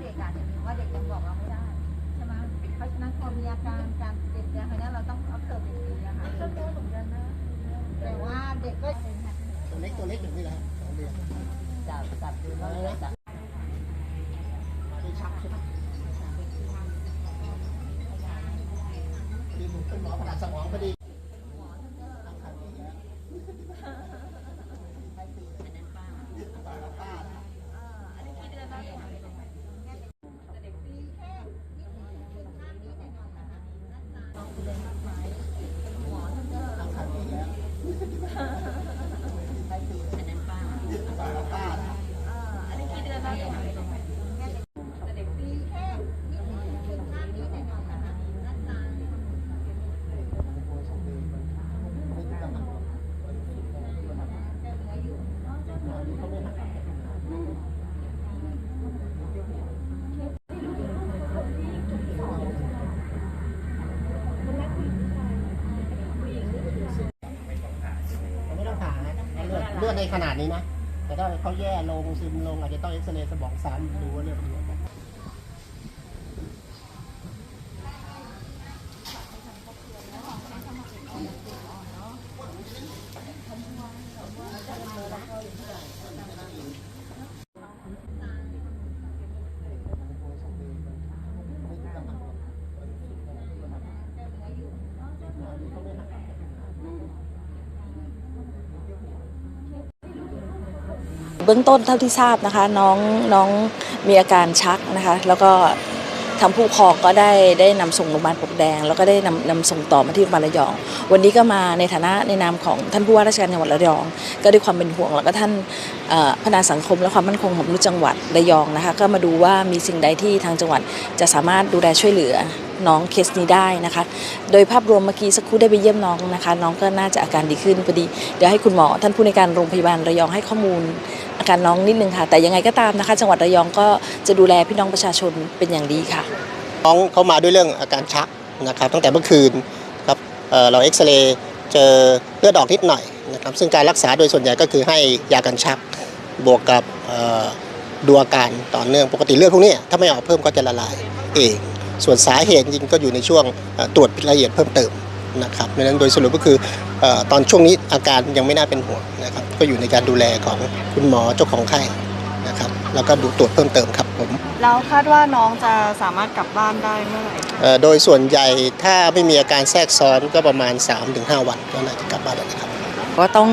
เด็กอะเนี่ยว่าเด็กยังบอกเราไม่ได้ใช่ไหมเพราะฉะนั้นพอมีอาการการเปลี่ยนแปลงไปนั้นเราต้องอัพเสิร์ฟอีกทีนะคะก็รู้เหมือนกันนะแต่ว่าเด็กก็ตัวเล็กตัวเล็กอย่างนี้แหละสองเดือนจับจับดูแล้วก็จับได้ชักใช่ไหมดีผมเป็นหมอผ่าดสมองพอดีตั้งครรภ์อย่างเงี้ยป้าป้า อันนี้กี่เดือนแล้วเนี่ยแต่เด็กปีแค่นิดหน่อยเป็นข้างนี้หน่อยๆนะคะลองดูเลยมากไหมหมอท่านก็ ตั้งครรภ์อย่างเงี้ยให้ปี อันนั้นป้า ป้าป้า เอ่ออันนี้กี่เดือนแล้วเนี่ยแต่เด็กปีแค่นิดหน่อยเป็นข้างนี้หน่อยๆนะคะด้านซ้าย ไม่ต้องผ่านะเลือดเลือด ในขนาดนี้นะ แต่ถ้าเขาแย่ลงซึมลงอาจจะต้องเอ็กซเรย์สมองซ้ำดูว่าเรื่องเป็นยังไง เบื้องต้นเท่าที่ทราบนะคะน้องน้องมีอาการชักนะคะ แล้วก็ทางผู้ปกครองก็ได้ได้นำส่งโรงพยาบาลปลวกแดง แล้วก็ได้นำนำส่งต่อมาที่โรงพยาบาลระยอง วันนี้ก็มาในฐานะในนามของท่านผู้ว่าราชการจังหวัดระยอง ก็ด้วยความเป็นห่วงแล้วก็ท่านพัฒนาสังคมและความมั่นคงของมนุษย์จังหวัดระยองนะคะ ก็มาดูว่ามีสิ่งใดที่ทางจังหวัดจะสามารถดูแลช่วยเหลือน้องเคสนี้ได้นะคะ โดยภาพรวมเมื่อกี้สักครู่ได้ไปเยี่ยมน้องนะคะ น้องก็น่าจะอาการดีขึ้นพอดี เดี๋ยวให้คุณหมอท่านผู้ในการโรงพยาบาลระยองให้ข้อมูล อาการน้องนิดนึงค่ะ แต่ยังไงก็ตามนะคะ จังหวัดระยองก็จะดูแลพี่น้องประชาชนเป็นอย่างดีค่ะ น้องเขามาด้วยเรื่องอาการชักนะครับ ตั้งแต่เมื่อคืนครับเเราเอ็กซเรย์เจอเลือดออกนิดหน่อยนะครับซึ่งการรักษาโดยส่วนใหญ่ก็คือให้ยากันชักบวกกับดูอาการต่อเนื่องปกติเลือดพวกนี้ถ้าไม่ออกเพิ่มก็จะละลายเองส่วนสาเหตุจริงก็อยู่ในช่วงตรวจละเอียดเพิ่มเติม นะครับดังนั้นโดยสรุปก็คือเอ่อตอนช่วงนี้อาการยังไม่น่าเป็นห่วงนะครับก็อยู่ในการดูแลของคุณหมอเจ้าของไข้นะครับแล้วก็ดูตรวจเพิ่มเติมครับผมแล้วคาดว่าน้องจะสามารถกลับบ้านได้เมื่อไหร่คะเอ่อโดยส่วนใหญ่ถ้าไม่มีอาการแทรกซ้อนก็ประมาณ 3-5 วันก็น่าจะกลับบ้านแล้วนะครับก็ต้อง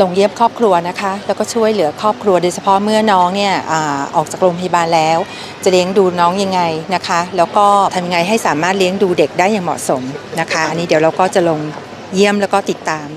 ลงเยี่ยมครอบครัวนะคะ แล้วก็ช่วยเหลือครอบครัวโดยเฉพาะเมื่อน้องเนี่ยอออกจากโรงพยาบาลแล้ว จะเลี้ยงดูน้องยังไงนะคะ แล้วก็ทำยังไงให้สามารถเลี้ยงดูเด็กได้อย่างเหมาะสมนะคะ อันนี้เดี๋ยวเราก็จะลงเยี่ยมแล้วก็ติดตาม